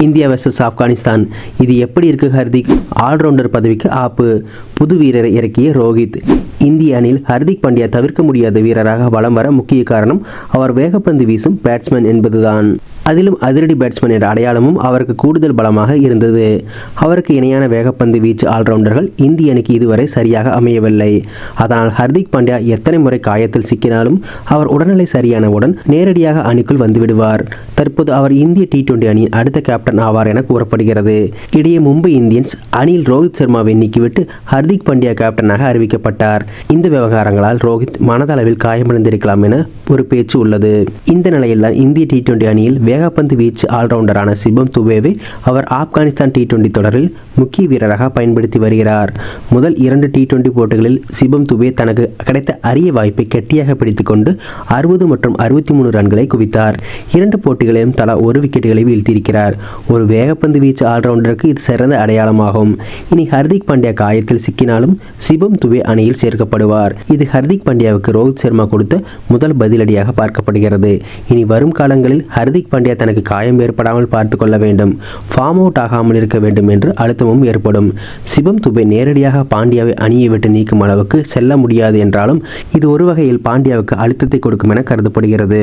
India versus Afghanistan. இது எப்படி இருக்கு ஹர்திக்? ஆல்ரவுண்டர் பதவிக்கு ஆப்பு. புது வீரரை இறக்கிய ரோஹித். இந்திய அணியில் ஹர்திக் பாண்டியா தவிர்க்க முடியாத வீரராக வலம் வர முக்கிய காரணம் அவர் வேகப்பந்து வீசும் பேட்ஸ்மேன் என்பதுதான். அதிலும் அதிரடி பேட்ஸ்மேன் என்ற அடையாளமும் அவருக்கு கூடுதல் பலமாக இருந்தது. அவருக்கு இணையான வேகப்பந்து வீச்சு ஆல்ரவுண்டர்கள் இந்திய அணிக்கு இதுவரை சரியாக அமையவில்லை. அதனால் ஹர்திக் பாண்டியா எத்தனை முறை காயத்தில் சிக்கினாலும் அவர் உடல்நிலை சரியானவுடன் நேரடியாக அணிக்குள் வந்துவிடுவார். தற்போது அவர் இந்திய டி டுவெண்டி அணியின் அடுத்த கேப்டன் ஆவார் என கூறப்படுகிறது. இடையே மும்பை இந்தியன்ஸ் அணியில் ரோஹித் சர்மாவை நீக்கிவிட்டு ஹர்திக் பாண்டியா கேப்டனாக அறிவிக்கப்பட்டார். இந்த விவகாரங்களால் ரோஹித் மனதளவில் காயமடைந்திருக்கலாம் என ஒரு பேச்சு உள்ளது. இந்த நிலையில் தான் இந்திய டி டுவெண்டி அணியில் வேகப்பந்து வீச்சு ஆல்ரவுண்டரான சிபம் துபேவை அவர் ஆப்கானிஸ்தான் டி டுவெண்டி தொடரில் முக்கிய வீரராக பயன்படுத்தி வருகிறார். முதல் இரண்டு டி டுவெண்டி போட்டிகளில் சிபம் துபே தனக்கு கிடைத்த அரிய வாய்ப்பை கெட்டியாக பிடித்துக்கொண்டு அறுபது மற்றும் அறுபத்தி மூணு ரன்களை குவித்தார். இரண்டு போட்டிகளையும் தலா ஒரு விக்கெட்டுகளை வீழ்த்தியிருக்கிறார். ஒரு வேகப்பந்து வீச்சு ஆல்ரவுண்டருக்கு இது சிறந்த அடையாளமாகும். இனி ஹர்திக் பாண்டியா காயத்தில் சிக்கினாலும் சிபம் துபே அணியில் சேர்க்க சேர்க்கப்படுவார் இது ஹர்திக் பாண்டியாவுக்கு ரோஹித் சர்மா கொடுத்த முதல் பதிலடியாக பார்க்கப்படுகிறது. இனி வரும் காலங்களில் ஹர்திக் பாண்டியா தனக்கு காயம் ஏற்படாமல் பார்த்து கொள்ள வேண்டும். ஃபார்ம் அவுட் ஆகாமல் இருக்க வேண்டும் என்று அழுத்தமும் ஏற்படும். சிவம் துபே நேரடியாக பாண்டியாவை அணியை விட்டு நீக்கும் அளவுக்கு செல்ல முடியாது என்றாலும் இது ஒரு வகையில் பாண்டியாவுக்கு அழுத்தத்தை கொடுக்கும் என கருதப்படுகிறது.